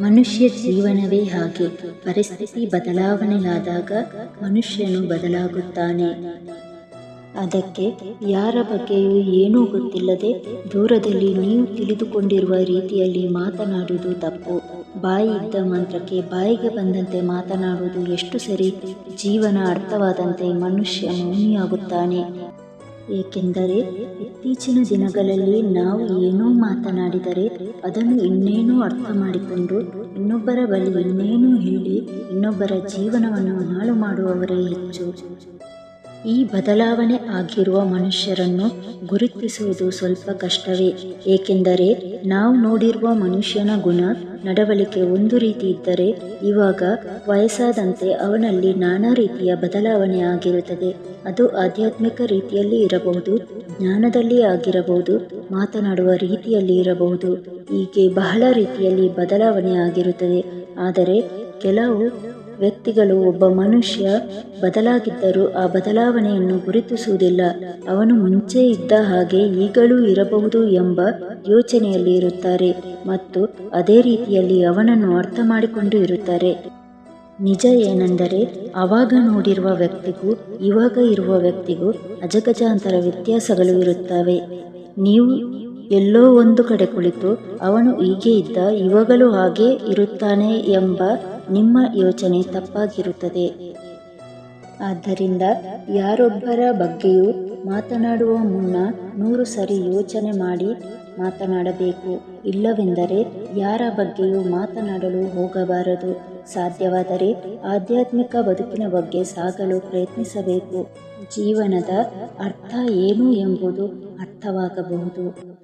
ಮನುಷ್ಯ ಜೀವನವೇ ಹಾಗೆ. ಪರಿಸ್ಥಿತಿ ಬದಲಾವಣೆಯಾದಾಗ ಮನುಷ್ಯನು ಬದಲಾಗುತ್ತಾನೆ. ಅದಕ್ಕೆ ಯಾರ ಬಗ್ಗೆಯೂ ಏನೂ ಗೊತ್ತಿಲ್ಲದೆ ದೂರದಲ್ಲಿ ನೀವು ತಿಳಿದುಕೊಂಡಿರುವ ರೀತಿಯಲ್ಲಿ ಮಾತನಾಡುವುದು ತಪ್ಪು. ಬಾಯಿ ಇದ್ದ ಮಂತ್ರಕ್ಕೆ ಬಾಯಿಗೆ ಬಂದಂತೆ ಮಾತನಾಡುವುದು ಎಷ್ಟು ಸರಿ ಜೀವನ ಅರ್ಥವಾದಂತೆ ಮನುಷ್ಯ ಮೌನಿಯಾಗುತ್ತಾನೆ. ಏಕೆಂದರೆ ಇತ್ತೀಚಿನ ದಿನಗಳಲ್ಲಿ ನಾವು ಏನೋ ಮಾತನಾಡಿದರೆ ಅದನ್ನು ಇನ್ನೇನೋ ಅರ್ಥ ಮಾಡಿಕೊಂಡು ಇನ್ನೊಬ್ಬರ ಬಳಿ ಇನ್ನೇನೋ ಹೇಳಿ ಇನ್ನೊಬ್ಬರ ಜೀವನವನ್ನು ಹಾಳು ಮಾಡುವವರೇ ಹೆಚ್ಚು. ಈ ಬದಲಾವಣೆ ಆಗಿರುವ ಮನುಷ್ಯರನ್ನು ಗುರುತಿಸುವುದು ಸ್ವಲ್ಪ ಕಷ್ಟವೇ. ಏಕೆಂದರೆ ನಾವು ನೋಡಿರುವ ಮನುಷ್ಯನ ಗುಣ ನಡವಳಿಕೆ ಒಂದು ರೀತಿ ಇದ್ದರೆ ಇವಾಗ ವಯಸ್ಸಾದಂತೆ ಅವನಲ್ಲಿ ನಾನಾ ರೀತಿಯ ಬದಲಾವಣೆ ಆಗಿರುತ್ತದೆ. ಅದು ಆಧ್ಯಾತ್ಮಿಕ ರೀತಿಯಲ್ಲಿ ಇರಬಹುದು, ಜ್ಞಾನದಲ್ಲಿ ಆಗಿರಬಹುದು, ಮಾತನಾಡುವ ರೀತಿಯಲ್ಲಿ ಇರಬಹುದು. ಹೀಗೆ ಬಹಳ ರೀತಿಯಲ್ಲಿ ಬದಲಾವಣೆ ಆಗಿರುತ್ತದೆ. ಆದರೆ ಕೆಲವು ವ್ಯಕ್ತಿಗಳು ಒಬ್ಬ ಮನುಷ್ಯ ಬದಲಾಗಿದ್ದರೂ ಆ ಬದಲಾವಣೆಯನ್ನು ಗುರುತಿಸುವುದಿಲ್ಲ. ಅವನು ಮುಂಚೆ ಇದ್ದ ಹಾಗೆ ಈಗಲೂ ಇರಬಹುದು ಎಂಬ ಯೋಚನೆಯಲ್ಲಿ ಇರುತ್ತಾರೆ ಮತ್ತು ಅದೇ ರೀತಿಯಲ್ಲಿ ಅವನನ್ನು ಅರ್ಥ ಮಾಡಿಕೊಂಡು ಇರುತ್ತಾರೆ. ನಿಜ ಏನೆಂದರೆ ಆವಾಗ ನೋಡಿರುವ ವ್ಯಕ್ತಿಗೂ, ಇವಾಗ ಇರುವ ವ್ಯಕ್ತಿಗೂ ಅಜಗಜಾಂತರ ವ್ಯತ್ಯಾಸಗಳು ಇರುತ್ತವೆ. ನೀವು ಎಲ್ಲೋ ಒಂದು ಕಡೆ ಕುಳಿತು, ಅವನು ಹೀಗೆ ಇದ್ದ, ಇವಾಗಲೂ ಹಾಗೆ ಇರುತ್ತಾನೆ ಎಂಬ ನಿಮ್ಮ ಯೋಚನೆ ತಪ್ಪಾಗಿರುತ್ತದೆ. ಆದ್ದರಿಂದ ಯಾರೊಬ್ಬರ ಬಗ್ಗೆಯೂ ಮಾತನಾಡುವ ಮುನ್ನ ನೂರು ಸರಿ ಯೋಚನೆ ಮಾಡಿ ಮಾತನಾಡಬೇಕು. ಇಲ್ಲವೆಂದರೆ ಯಾರ ಬಗ್ಗೆಯೂ ಮಾತನಾಡಲು ಹೋಗಬಾರದು. ಸಾಧ್ಯವಾದರೆ ಆಧ್ಯಾತ್ಮಿಕ ಬದುಕಿನ ಬಗ್ಗೆ ಸಾಗಲು ಪ್ರಯತ್ನಿಸಬೇಕು. ಜೀವನದ ಅರ್ಥ ಏನು ಎಂಬುದು ಅರ್ಥವಾಗಬಹುದು.